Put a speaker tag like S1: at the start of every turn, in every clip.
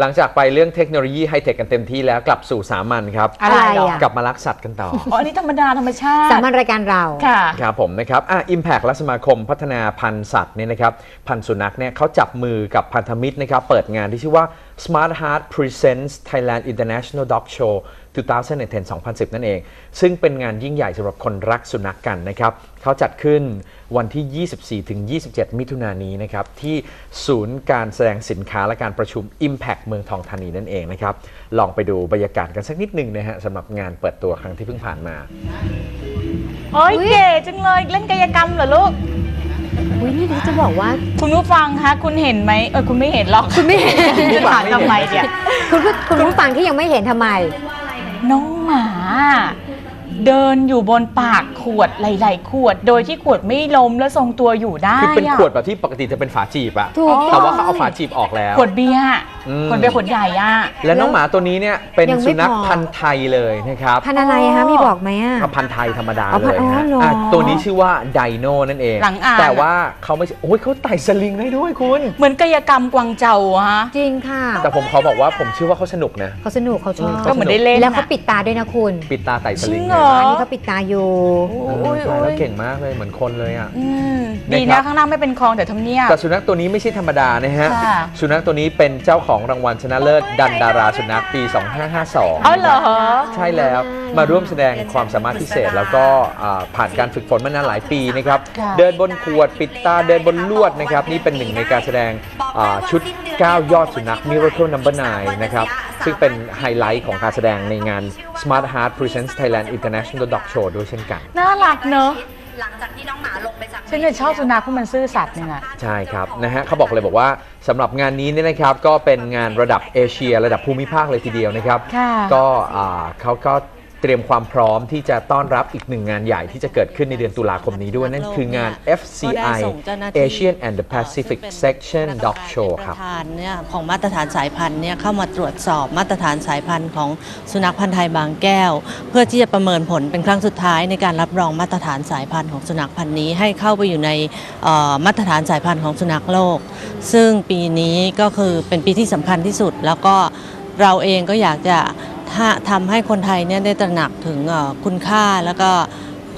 S1: หลังจากไปเรื่องเทคโนโลยีไฮเทคกันเต็มที่แล้วกลับสู่สามัญครับ
S2: อะไร
S3: อะไร
S2: หรอ
S3: อะ
S1: กลับมารักสัตว์กันต่อ
S2: อ๋อ อันนี้ธรรมดา ธรรมชาติ
S3: สามัญรายการเรา
S2: ค่ะ
S1: ครับผมนะครับอะ Impact และสมาคมพัฒนาพันธุ์สัตว์เนี่ยนะครับพันธุ์สุนัขเนี่ยเขาจับมือกับพันธมิตรนะครับเปิดงานที่ชื่อว่า Smart Heart Presents Thailand International Dog Show 2010 2010 นั่นเอง ซึ่งเป็นงานยิ่งใหญ่สำหรับคนรักสุนัขกกันนะครับเขาจัดขึ้นวันที่ 24 ถึง 27 มิถุนายนนี้นะครับที่ศูนย์การแสดงสินค้าและการประชุม Impact เมืองทองธานีนั่นเองนะครับลองไปดูบรรยากาศกันสักนิดหนึ่งนะฮะสำหรับงานเปิดตัวครั้งที่เพิ่งผ่านมา
S2: โอ้ยเก๋จังเลยเล่นกายกรรมเหรอลูก
S3: อุ้ยนี่จะบอกว่า
S2: คุณผู้ฟังคะคุณเห็นไหมเออคุณไม่เห็นหรอกคุณไม่เห็นจะถามทำไมเนี่ย
S3: คุณผู้คุณผู้ฟังที่ยังไม่เห็นทำไม
S2: น้องหมา เดินอยู่บนปากขวดหลายๆขวด โดยที่ขวดไม่ล้มและทรงตัวอยู่ได้
S1: คือเป็น
S2: อะ
S1: ขวดแบบที่ปกติจะเป็นฝาจีบอะ
S3: ถูก
S1: แต่ว่าเขาเอาฝาจีบออกแล้ว
S2: ขวดเบียร์
S1: อื ม
S2: ขวดเบียร์ขวดใหญ่อะ
S1: และน้องหมาตัวนี้เนี่ยเป็น
S3: ยังไม่
S1: สุนัข
S3: พอ
S1: พันธุ์ไทยเลยนะครับ
S3: พันธุ์อะไรคะมีบอกไหมอะ
S1: เอาพันธุ์ไทยธรรมดา
S3: อ๋อพั
S1: เล
S3: นธุ์
S1: ย
S3: อ๋อ
S1: ฮะ
S3: เหรออะ
S1: ตัวนี้ชื่อว่าไดโนนั่นเอง
S2: หลังอ่าน
S1: แต่ว่าเขาไม่ใช่โอ้ยเขาไต่สลิงได้ด้วยคุณ
S2: เหมือนกายกรรมกวางเจาอะฮะ
S3: จริงค่ะ
S1: แต่ผมเขาบอกว่าผมเชื่อว่าเขาสนุกนะ
S3: เขาสนุกเขาชอบ
S2: ก็เหมือนได้เล่น
S3: แล้วเขา
S2: อะ
S3: ปิดตาด้วยนะคุณ
S1: ปิดตาไต่สลิง
S2: จริงเหรอ
S3: อันนี้เขาปิดตาอยู่
S1: เอ
S2: โอ้
S1: อยใช่
S2: โอ้
S1: แล้ว
S2: ย
S1: เก่งมากเลยเหมือนคนเลยอะ
S2: อืม
S1: นะครับ
S2: ดีนะข้างหน้าไม่เป็นคลองแต่ทำเนียบ
S1: แต่สุนัขตัวนี้ไม่ใช่ธรรมดานะฮะ
S2: ค่ะ
S1: สุนัขตัวนี้เป็นเจ้าของรางวัลชนะเลิศดันดาราสุนัขปี 2552
S2: เอาเหรอ
S1: ใช่แล้วมาร่วมแสดงความสามารถพิเศษแล้วก็อ่าผ่านการฝึกฝนมานานหลายปีนะครับ
S2: ค่ะ
S1: เดินบนขวดปิดตาเดินบนลวดนะครับ นี่เป็นหนึ่งในการแสดงอ่าชุด 9 ยอดสุนัข Miracle Number 9 นะครับ ซึ่งเป็นไฮไลท์ของการแสดงในงาน Smart Heart Presents Thailand International Dog Show ด้วยเช่นกัน
S2: น่ารักเนอะ
S4: หลังจากที่น้องหมาลงไปจาก
S2: ฉันเลยชอบสุนัขเพราะมันซื่อสัตย์เนี่ยนะ
S1: ใช่ครับนะฮะเขาบอกเลยบอกว่าสำหรับงานนี้เนี่ยนะครับก็เป็นงานระดับเอเชีย ระดับภูมิภาคเลยทีเดียวนะครับ
S2: ค่ะ
S1: ก็อ่าเขาก็ เตรียมความพร้อมที่จะต้อนรับอีกหนึ่งงานใหญ่ที่จะเกิดขึ้นในเดือนตุลาคมนี้ด้วย นั่นคืองาน FCI
S5: ก็ได้ส่งเจ้าหน้าที่
S1: Asian and the Pacific
S5: ซึ่งเป็น
S1: Section
S5: คณะกรรม
S1: Dog
S5: การ
S1: Show
S5: เป็น
S1: ครับ
S5: ประธานเนี่ยของมาตรฐานสายพันธุ์เนี่ยเข้ามาตรวจสอบมาตรฐานสายพันธุ์ของสุนัขพันธุ์ไทยบางแก้ว เพื่อที่จะประเมินผลเป็นครั้งสุดท้ายในการรับรองมาตรฐานสายพันธุ์ของสุนัขพันธุ์นี้ให้เข้าไปอยู่ในเอ่อมาตรฐานสายพันธุ์ของสุนัขโลก ซึ่งปีนี้ก็คือเป็นปีที่สำคัญที่สุดแล้วก็เราเองก็อยากจะถ้า ทำให้คนไทยเนี่ยได้ตระหนักถึงคุณค่าแล้วก็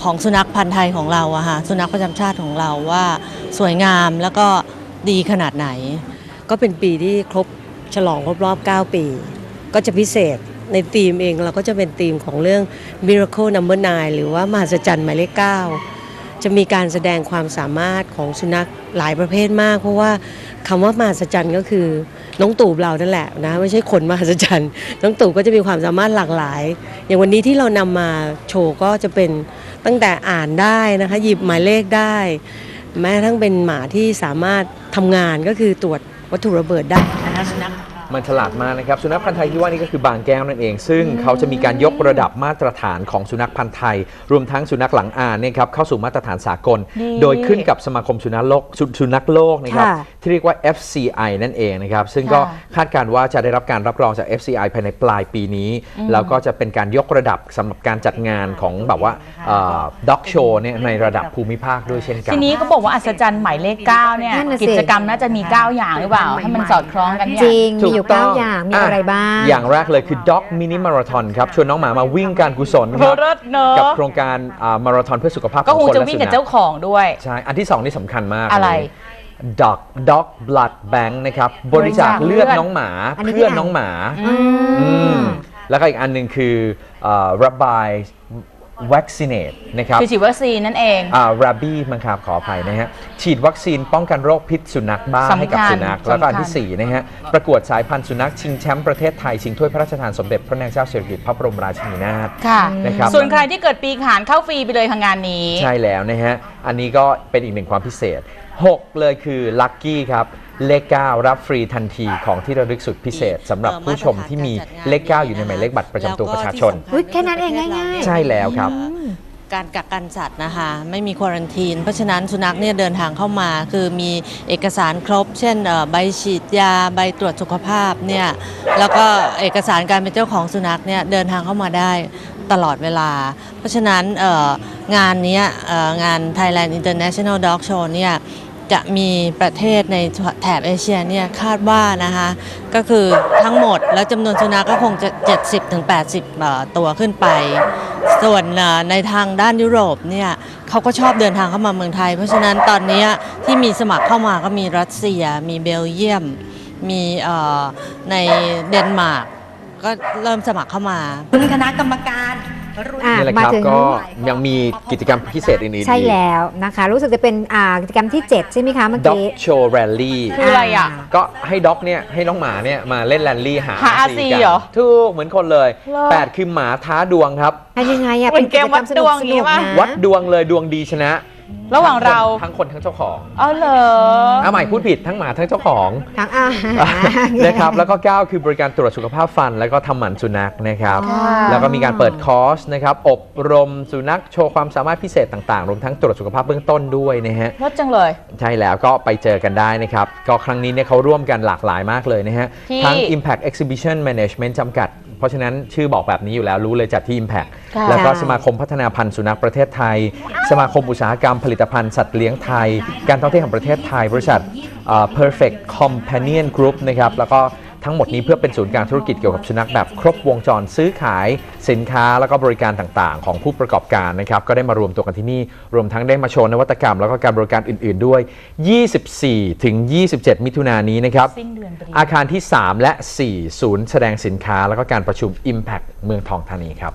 S5: ของสุนัขพันธุ์ไทยของเราอะฮะสุนัขประจำชาติของเราว่าสวยงามแล้วก็ดีขนาดไหน
S6: ก็เป็นปีที่ครบฉลองครบรอบ 9 ปี ก็จะพิเศษในธีมเองเราก็จะเป็นธีมของเรื่อง Miracle Number 9หรือว่ามหัศจรรย์หมายเลข9 จะมีการแสดงความสามารถของสุนัขหลายประเภทมาก เพราะว่าคำว่ามหัศจรรย์ก็คือน้องตู่เรานั่นแหละนะไม่ใช่คนมหัศจรรย์น้องตู่ก็จะมีความสามารถหลากหลาย อย่างวันนี้ที่เรานำมาโชว์ก็จะเป็นตั้งแต่อ่านได้นะคะหยิบหมายเลขได้ แม้ทั่งเป็นหมาที่สามารถทำงานก็คือตรวจวัตถุระเบิดได้นะคะสุนัข
S1: มันฉลาดมากนะครับ สุนัขพันธ์ไทยที่ว่านี่ก็คือบางแก้วนั่นเอง ซึ่งเขาจะมีการยกระดับมาตรฐานของสุนัขพันธ์ไทย รวมทั้งสุนัขหลังอ่านเนี่ยครับเข้าสู่มาตรฐานสากล
S2: ดี
S1: โดยขึ้นกับสมาคมสุนัขโลกสุสุนัขโลกนะครับ
S3: ค่ะ
S1: ที่เรียกว่า FCI นั่นเองนะครับ ซึ่งก็
S2: ค่ะ
S1: คาดการณ์ว่าจะได้รับการรับรองจาก FCI ภายในปลายปีนี้ แล้วก็จะเป็นการยกระดับสำหรับการจัดงานของแบบว่าด็อกโชว์เนี่ยในระดับภูมิภาคด้วยเช่นกัน
S2: ทีนี้เขาบอกว่าอัศจรรย์หมายเลขเก้าเนี่ย
S3: นั่นน่ะสิ
S2: กิจกรรมน่าจะมี 9 อย่างหรือเปล่าให้มันสอดคล้องกันเนี่ย
S3: จริงมีอยู่
S1: ถูกต้อง
S3: 9อย่าง มีอะไรบ้าง
S1: อย่างแรกเลยคือ Dog Mini Marathon ครับชวนน้องหมามาวิ่งการกุศลค
S2: โห
S1: รับ
S2: เลิศเนอะ
S1: กับโครงการมาราธอนเพื่อสุขภาพข
S2: ก็
S1: อง
S2: คง
S1: คน
S2: จะ
S1: และ
S2: วิ่ง
S1: สุ
S2: กับ
S1: นั
S2: เจ้า
S1: ข
S2: ของด้วย
S1: ใช่ อันที่สองนี่สำคัญมาก
S2: อะไร
S1: นนี้ Dog Dog Blood Bank นะครับบริจาคเลือดน้องหมา
S3: อันนี้
S1: เพื่อ
S3: ที่ไหน
S1: น้องหมา
S2: อืม
S1: อืม แล้วก็อีกอันหนึ่งคือเอ่อ Rabbi Vaccinate นะครับ
S2: คือฉีดวัคซีนนั่นเอง
S1: อ่าราบี้มังครับขออภัยนะฮะ ฉีดวัคซีนป้องกันโรคพิษสุนัขบ้า
S2: สำคัญ
S1: ให้กับสุนัข แล้วก็อันที่
S2: สำคัญ
S1: 4นะฮะ ประกวดสายพันธุ์สุนัขชิงแชมป์ประเทศไทย ชิงถ้วยพระราชทานสมเด็จพระนางเจ้าสิริกิติ์พระบรมราชินีนาถ
S2: ค่ะ
S1: นะครับ
S2: ส่วนใครที่เกิดปีขานเข้าฟรีไปเลยทางงานนี้
S1: ใช่แล้วนะฮะ อันนี้ก็เป็นอีกหนึ่งความพิเศษ 6 เลยคือลัคกี้ครับเลข 9 รับฟรีทันทีของที่ระลึกสุดพิเศษสำหรับผู้ชมที่มีเลข 9 อยู่ในหมายเลขบัตรประจำตัวประชาชน
S3: อุ๊ยแค่นั้นเองง่ายๆ
S1: ใช่แล้วครับ
S5: การกักกันสัตว์นะคะ ไม่มีควอรันทีน เพราะฉะนั้นสุนัขเนี่ยเดินทางเข้ามา คือมีเอกสารครบ เช่นเอ่อใบฉีดยาใบตรวจสุขภาพเนี่ยแล้วก็เอกสารการเป็นเจ้าของสุนัขเนี่ยเดินทางเข้ามาได้ ตลอดเวลา เพราะฉะนั้นงานนี้งาน Thailand International Dog Show เนี่ยจะมีประเทศในแถบเอเชียเนี่ยคาดว่านะคะก็คือทั้งหมดแล้วจำนวนสุนัขก็คงจะ 70-80 ตัวขึ้นไป ส่วนในทางด้านยุโรปเนี่ยเขาก็ชอบเดินทางเข้ามาเมืองไทย เพราะฉะนั้นตอนนี้ที่มีสมัครเข้ามาก็มีรัสเซีย มีเบลเยียม มีในเดนมาร์ก ก็เริ่มสมัครเข้ามา
S4: คุณคณะกรรมการรุ่น
S3: อะ
S1: นี่แหละ
S3: มา
S1: ครับ
S3: ถึง
S1: ก็ยังมีกิจกรรมพิเศษอื่นๆ
S3: ใช่
S1: อีก
S3: แล้วนะคะ รู้สึกจะเป็นอ่ากิจกรรมที่ 7 ใช่ไหมคะเมื่อ
S1: ด็อก
S3: กี้
S1: โชว์แรลลี่
S2: คืออะไรอะ
S1: ก็ให้ด็อกเนี่ยให้น้องหมาเนี่ยมาเล่นแรลลี่หา
S2: หา RC
S1: กัน
S2: เหรอ
S1: ถูกเหมือนคนเลย
S2: เหรอ
S1: 8 คือหมาท้าดวงครับ
S3: ทำยังไงอะ
S2: เหมือนเกมวัดดวงอย่างงี้ปะ
S3: นะ
S1: วัดดวงเลยดวงดีชนะ
S2: ระหว่างเรา
S1: ทั้งคนทั้งเจ้าของ
S2: อ๋อเหรอ
S1: เอาใหม่พูดผิดทั้งหมาทั้งเจ้าของ
S3: ทั้งอาหาร
S1: นะครับแล้วก็ 9 คือบริการตรวจสุขภาพฟัน แล้วก็ทำหมันสุนัขนะครับ
S3: ค่ะ
S1: แล้วก็มีการเปิดคอร์สนะครับอบรมสุนัขโชว์ความสามารถพิเศษต่างๆ รวมทั้งตรวจสุขภาพเบื้องต้นด้วยนะฮะ
S2: รถจังเลย
S1: ใช่แล้วก็ไปเจอกันได้นะครับ ก็ครั้งนี้เนี่ยเขาร่วมกันหลากหลายมากเลยนะฮะ
S2: ที่
S1: ทั้ง Impact Exhibition Management จำกัด เพราะฉะนั้นชื่อบอกแบบนี้อยู่แล้วรู้เลยจัดที่ Impact
S2: ค่ะ
S1: แล้วก็สมาคมพัฒนาพันธุ์สุนัขประเทศไทย สมาคมอุตสาหกรรมผลิตภัณฑ์สัตว์เลี้ยงไทย การท่องเที่ยวแห่งประเทศไทย บริษัทเอ่อ Perfect Companion Group นะครับแล้วก็ ทั้งหมดนี้เพื่อเป็นศูนย์กลางธุรกิจเกี่ยวกับสุนัขแบบครบวงจรซื้อขายสินค้าแล้วก็บริการต่างๆ ของผู้ประกอบการนะครับก็ได้มารวมตัวกันที่นี่ รวมทั้งได้มาโชว์นวัตกรรม แล้วก็การบริการอื่น ๆด้วย 24 ถึง 27 มิถุนายนนี้นะครับ
S2: สิ้นเดือนพอดี
S1: อาคารที่ 3 และ 4 ศูนย์แสดงสินค้า แล้วก็การประชุม Impact เมืองทองธานีครับ